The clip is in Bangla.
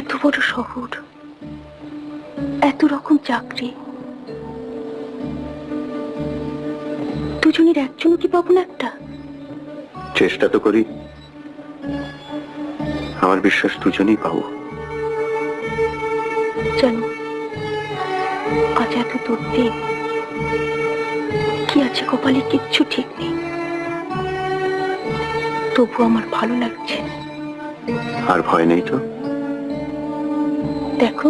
এত বড় শহর এত রকম চাকরি। দুজনের একজনও কি পাবো না একটা? চেষ্টা তো করি। আমার বিশ্বাস দুজনেই পাবো। জানো আজ এত দূরতে কি আছে কপালে কিচ্ছু ঠিক নেই। তবু আমার ভালো লাগছে। আর ভয় নেই তো? দেখো।